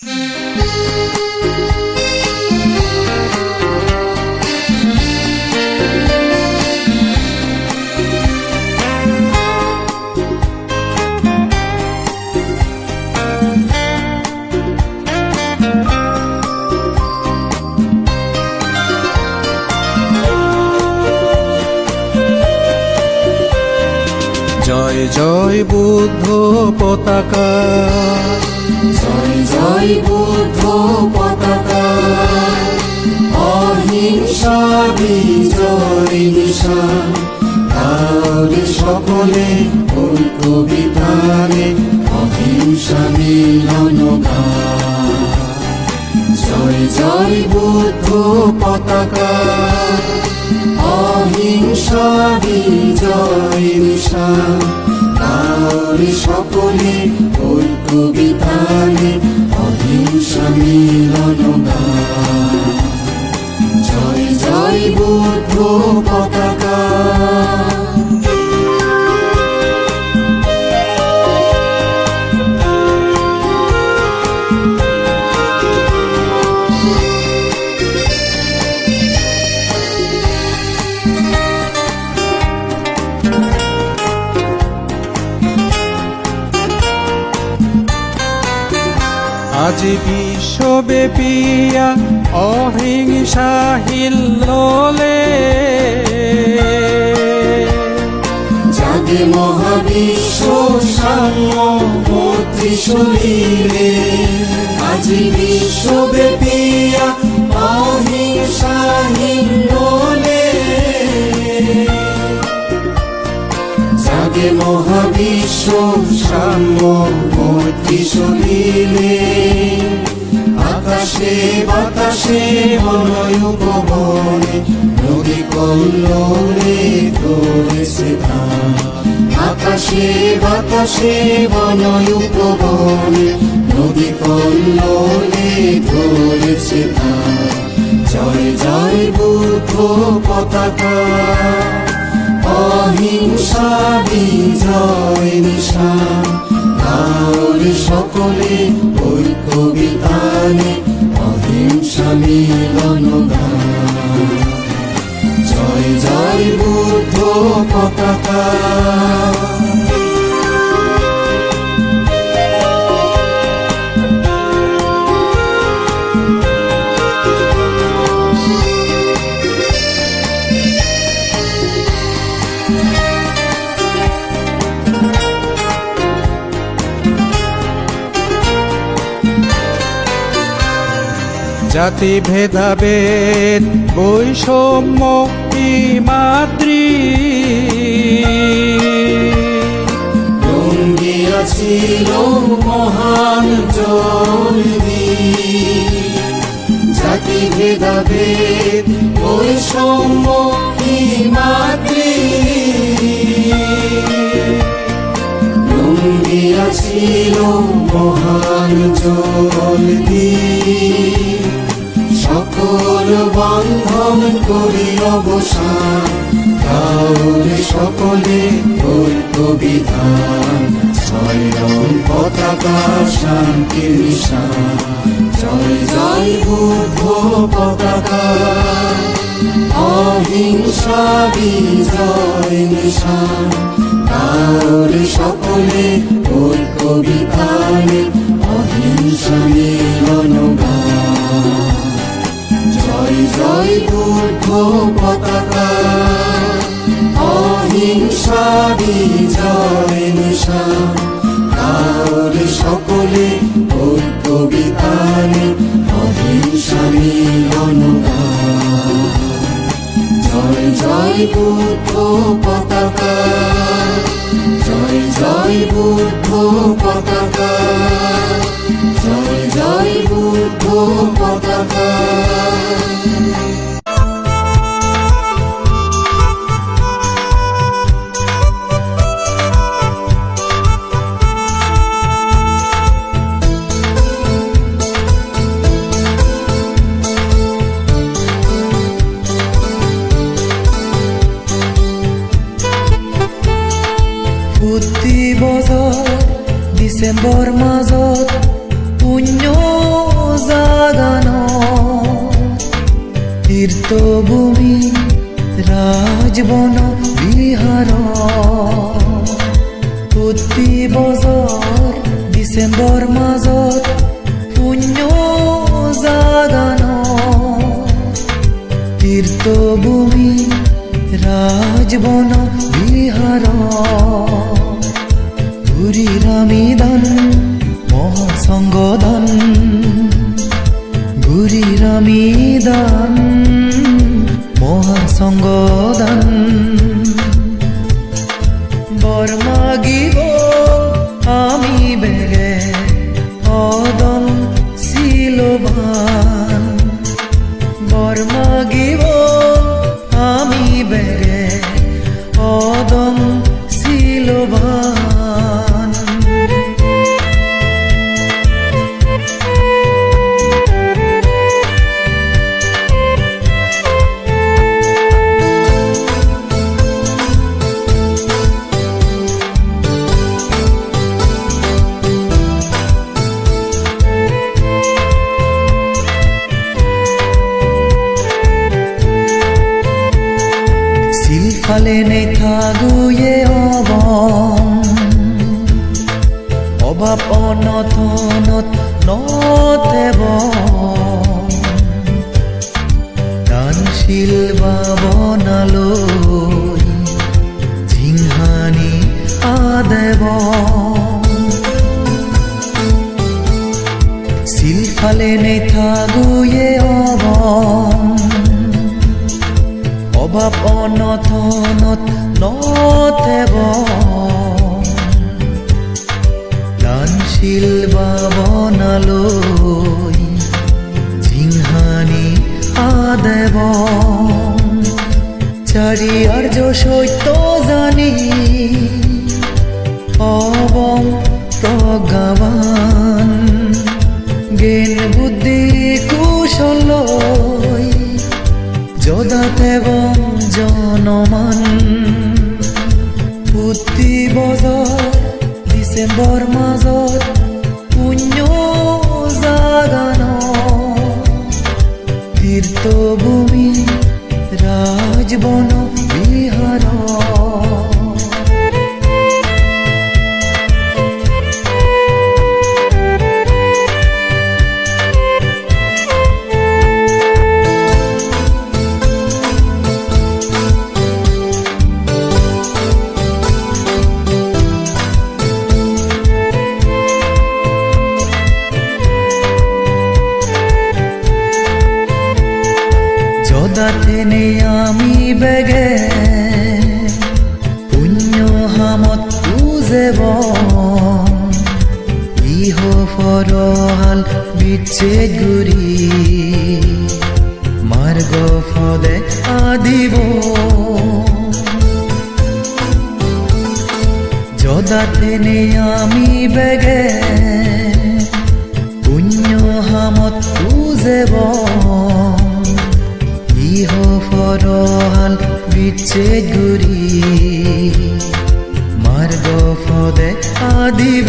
Mm-hmm. জয় বুদ্ধ পতাকা। জয় জয় বুদ্ধ পতাকা। অহিংসা, বিজয়, নিশান। তাহলে সকলে ওই কবিতারে অহিংসা মিলন। জয় জয় বুদ্ধ পতাকা। অহিংসা, বিজয়, নিশান। তাহলে সকলে ওই কবিতানে অহিংসা মিলন। জয় জয় বুদ্ধ পতাকা আজ বিশ্বব্যাপিয়া অহিংসা হিল্লোলে জাগে মহাবিশ্ব সাম্য মৈত্রী শরীরে। আজি বিশ্বব্যাপিয়া অহিংসাহীন বলে জাগে মহাবিশ্ব সাম্য মৈত্রী শরীরে। আকাশে, বাতাসে, বনয় উপবনে, নদী কল্লোলে ধরেছে ধান আকাশে, বাতাসে, বনয় উপবনে, নদী কল্লোলে ধরেছে ধান জয় জয় বুদ্ধ পতাকা। অহিংসা বিজয় নিশান তাহলে সকলে ওই কবিতানে অহিংসা মিলন। জয় জয় বুদ্ধ পতাকা জাতি ভেদাভেদ, বৈষম্য কি মাতৃ। রঙ্গিয়াছিল মহান জলদি জাতি ভেদাভেদ, বৈষম্য কি মাতৃ। রঙ্গিয়াছিল মহান জলদি সকল বন্ধন করি অবসান, তাহলে সকলে ঐক্য বিধান ছয় পতাকা শান্তির নিশান। জয় জয় বুদ্ধ পতাকা, অহিংসা বিজয় নিশান। তাহলে সকলে পতাকা অহিংসা বিজয় নিশান তাহলে সকলে ঐক্য বিতানে অহিংসা মিলন জয় জয় বুদ্ধ পতাকা। জয় জয় বুদ্ধ পতাকা। জয় জয় বুদ্ধ পতাকা। Denbor মাজত puño zagano তীর্থ ভূমি রাজবন বিহার প্রতি বছর ডিসেম্বর মাজত পুণ্য জাগান তীর্থ ভূমি রাজবন বিহার ঘূৰিৰামিদান মহাসংগদান। ঘূৰিৰামিদান মহাসংগদান। বৰমাগিব আমি বেগে অদম শিলবান। বৰমাগিব আমি বেগে অদম শিলবান। 孤烟。দানশীল বাবনালৈ ঝিংহানি আদেব। আৰ্য সত্য জানি অবম প্ৰজ্ঞাৱান জ্ঞান, বুদ্ধি, কুশলয়, যদাতেব জনমান। প্ৰতি বছৰ ডিচেম্বৰ মাজত পুণ্য জাগান তীৰ্থভূমি ৰাজবন যদাতে আমি বেগে। পুণ্য হামত উজেব ইহ ফরহাল বিচ্ছেদ গুরি। মার্গ ফদে আদিব।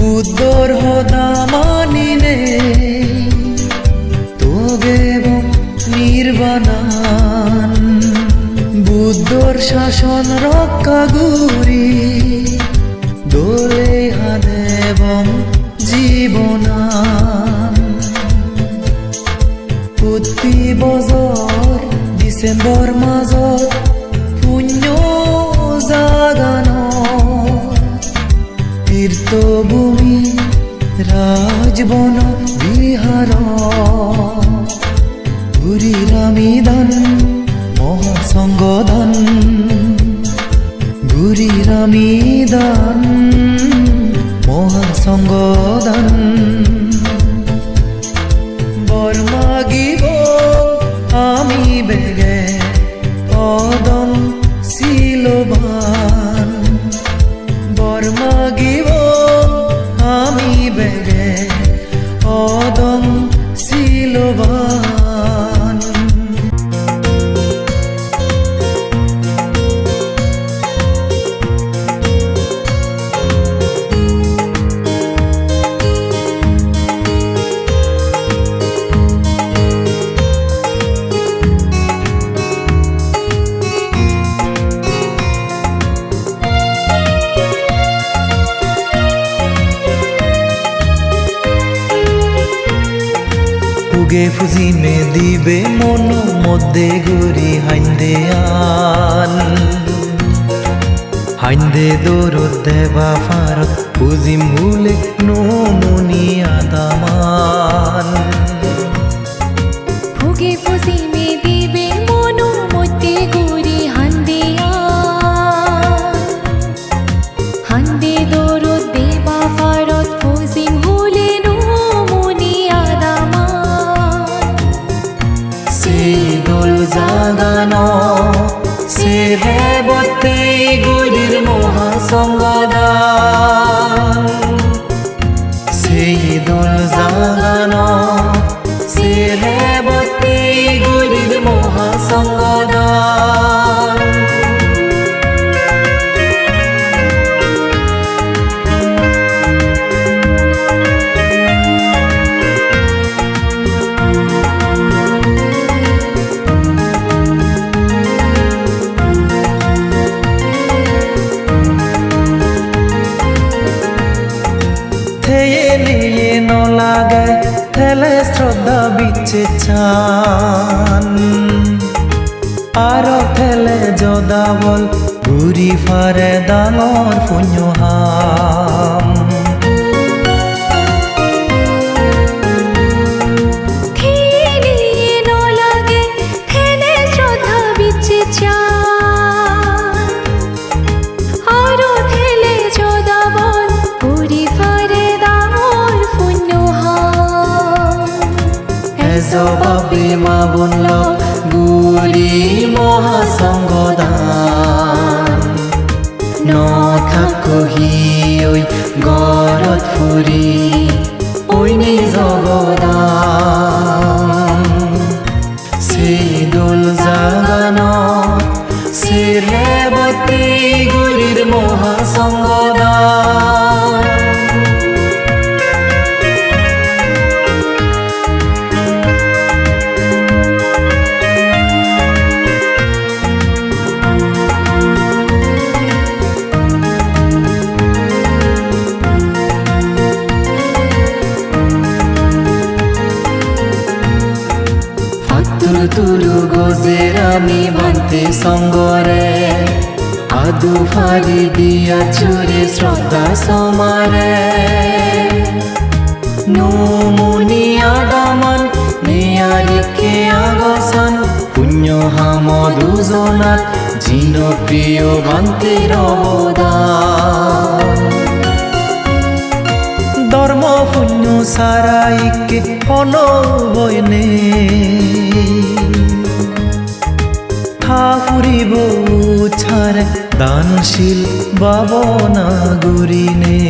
বুদ্ধর হদা মানিনে। তোগেব নির্বাণান। বুদ্ধর শাসন রক্ষা ৰাজবন বিহাৰ গুরি মহাসংগদান ঘূৰিৰামিদান মহাসঙ্গ বরমাগিব ফুগে ফুজি মে দিবে মন, মধ্যে গুরি হাইন্দে আন। হাইন্দে দৌড় দেবা ফারত মুলে ভুলে মুনি আদামান। হেবতে গুরির মহাসঙ্গদান সেই দোল জাগানো বিচ্ছে চান। আরও ঠেলে যদা বল ঘুরি ফারে ডাঙর পুণ্যহাম ওই গরত ফুরি ওই নিজগদান আমি বানতে সঙ্গরে আদু ফারি দিয়া চুরে শ্রদ্ধা সমারে। নমুনি আদামান নেয়ারিকে আগসান। পুণ্য হাম দুজনাত জিন প্রিয় বান্তের অবদান। ধর্ম পুণ্য সারাইকে অনবয়নে। ফুরিব ছাড় দানশীল বাবনা গুরিনে।